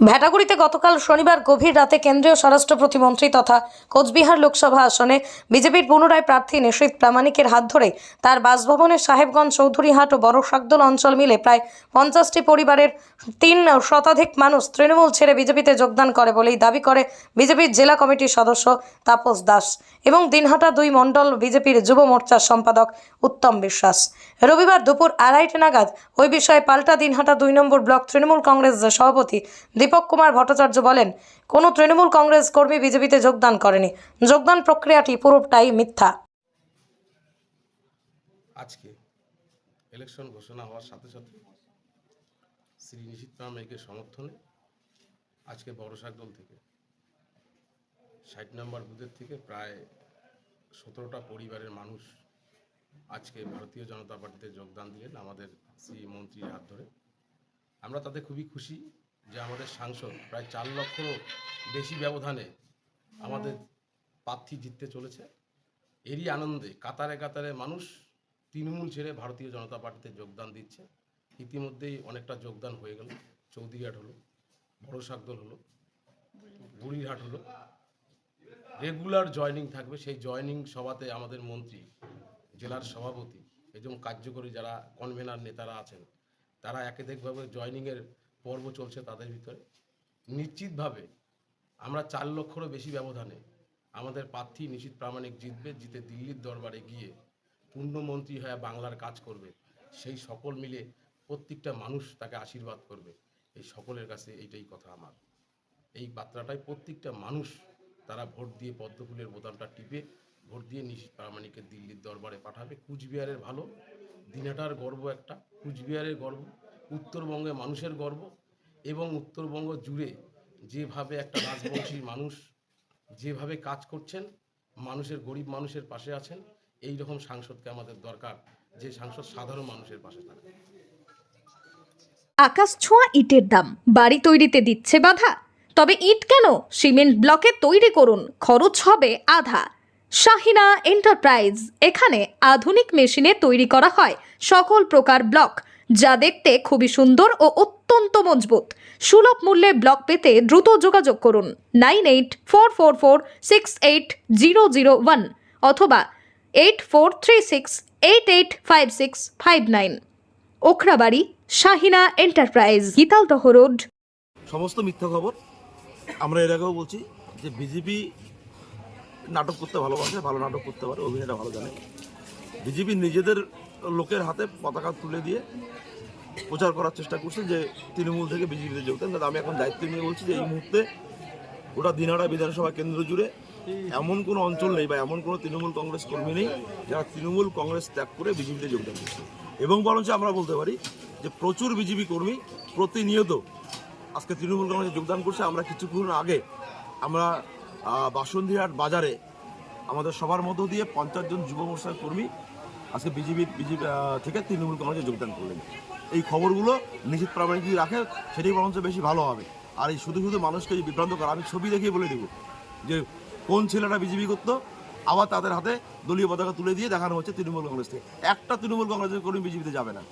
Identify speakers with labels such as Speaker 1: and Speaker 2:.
Speaker 1: ভেটাগুড়িতে গতকাল শনিবার গভীর রাতে কেন্দ্রীয় স্বরাষ্ট্র প্রতিমন্ত্রী তথা কোচবিহার লোকসভা আসনে বিজেপির পুনরায় প্রার্থী নিশীত প্রামাণিকের হাত ধরে তার বাসভবনে সাহেবগঞ্জ, চৌধুরীহাট ও বড় শাকদল অঞ্চল মিলে প্রায় পঞ্চাশটি পরিবারের তিন শতাধিক মানুষ তৃণমূল ছেড়ে বিজেপিতে যোগদান করে বলেই দাবি করে বিজেপির জেলা কমিটির সদস্য তাপস দাস এবং দিনহাটা দুই মণ্ডল বিজেপির যুব মোর্চার সম্পাদক উত্তম বিশ্বাস। রবিবার দুপুর আড়াইটে নাগাদ ওই বিষয়ে পাল্টা দিনহাটা দুই নম্বর ব্লক তৃণমূল কংগ্রেস সভাপতি দীপক কুমার ভট্টাচার্য বলেন, কোনো তৃণমূল কংগ্রেস কর্মী বিজেপিতে যোগদান করেনি। যোগদান প্রক্রিয়াটি পুরোটাই মিথ্যা।
Speaker 2: আজকে ইলেকশন ঘোষণা হওয়ার সাথে সাথে শ্রী নিশীত প্রামাণিকের সমর্থনে আজকে বড় শাকদল থেকে ষাট নম্বর বুথের থেকে প্রায় সতেরোটা পরিবারের মানুষ আজকে ভারতীয় জনতা পার্টিতে যোগদান দিলেন আমাদের শ্রী মন্ত্রীর হাত ধরে। আমরা তাতে খুবই খুশি। যে আমাদের সাংসদ, প্রায় চার লক্ষরও বেশি ব্যবধানে আমাদের প্রার্থী জিততে চলেছে। এরই আনন্দে কাতারে কাতারে মানুষ তৃণমূল ছেড়ে ভারতীয় জনতা পার্টিতে যোগদান দিচ্ছে। ইতিমধ্যেই অনেকটা যোগদান হয়ে গেল। চৌধুরীহাট হলো বড় শাকদল হলো, বুড়িরহাট হলো। রেগুলার জয়নিং থাকবে। সেই জয়নিং সভাতে আমাদের মন্ত্রী, জেলার সভাপতি এবং কার্যকরী যারা কনভেনার নেতারা আছেন, তারা একাধিকভাবে জয়নিংয়ের পর্ব চলছে তাদের ভিতরে। নিশ্চিতভাবে আমরা চার লক্ষরও বেশি ব্যবধানে আমাদের প্রার্থী নিশীত প্রামাণিক জিতবে, জিতে দিল্লির দরবারে গিয়ে পূর্ণমন্ত্রী হয়ে বাংলার কাজ করবে। সেই সকল মিলে প্রত্যেকটা মানুষ তাকে আশীর্বাদ করবে। এই সকলের কাছে এইটাই কথা আমার। এই বার্তাটাই প্রত্যেকটা মানুষ তারা ভোট দিয়ে পদ্মফুলের বোতামটা টিপে, ভোট দিয়ে নিশীত প্রামাণিকের দিল্লির দরবারে পাঠাবে। কুচবিহারের ভালো দিনাটার গর্ব একটা, কুচবিহারের গর্ব। উত্তরবঙ্গের মানুষের গর্ব এবং উত্তরবঙ্গ জুড়ে যেভাবে একটা রাজবংশী মানুষ যেভাবে কাজ করছেন, মানুষের, গরিব মানুষের পাশে আছেন এই রকম সাংসদকে আমাদের দরকার, যে সাংসদ সাধারণ মানুষের পাশে থাকে।
Speaker 3: আকাশ ছোঁয়া ইটের দাম, বাড়ি তৈরিতে দিচ্ছে বাধা। তবে ইট কেন? সিমেন্ট ব্লকে তৈরি করুন, খরচ হবে আধা। শাহিনা এন্টারপ্রাইজ, এখানে আধুনিক মেশিনে তৈরি করা হয়, সকল প্রকার ব্লক। যা দেখতে খুবই সুন্দর ও অত্যন্ত মজবুত। সুলভ মূল্যে ব্লক পেতে দ্রুত যোগাযোগ করুন nine eight four four four six eight zero zero one অথবা eight four three six eight eight five six five nine. Okhrabari, Shahina enterprise, Gitaldaha road.
Speaker 4: সমস্ত মিথ্যা খবর আমরা এর আগেও বলছি যে বিজেপি নাটক করতে ভালোবাসে, ভালো নাটক করতে পারে অভিনয়টা ভালো জানে। বিজেপি নিজেদের লোকের হাতে পতাকা তুলে দিয়ে প্রচার করার চেষ্টা করছে যে তৃণমূল থেকে বিজেপিতে যোগদান কিন্তু আমি এখন দায়িত্ব নিয়ে বলছি যে এই মুহূর্তে গোটা দিনহাটা বিধানসভা কেন্দ্র জুড়ে এমন কোনো অঞ্চল নেই বা এমন কোনো তৃণমূল কংগ্রেস কর্মী নেই যারা তৃণমূল কংগ্রেস ত্যাগ করে বিজেপিতে যোগদান করছে এবং বরঞ্চ আমরা বলতে পারি যে প্রচুর বিজেপি কর্মী প্রতিনিয়ত আজকে তৃণমূল কংগ্রেসে যোগদান করছে। আমরা কিছুক্ষণ আগে আমরা আহ, বাসন্তীহাট বাজারে আমাদের সবার মধ্য দিয়ে পঞ্চাশ জন যুব মোর্চার কর্মী আজকে বিজেপি বিজেপি থেকে তৃণমূল কংগ্রেসে যোগদান করলেন। এই খবরগুলো নিশ্চিত প্রামাণিক যদি রাখে, সেটাই বরঞ্চ বেশি ভালো হবে। আর এই শুধু শুধু মানুষকে বিভ্রান্ত করা, আমি ছবি দেখিয়ে বলে দেবো যে কোন ছেলেটা বিজেপি করতো, আবার তাদের হাতে দলীয় পতাকা তুলে দিয়ে দেখানো হচ্ছে তৃণমূল কংগ্রেস থেকে। একটা তৃণমূল কংগ্রেসের কর্মী বিজেপিতে যাবে না।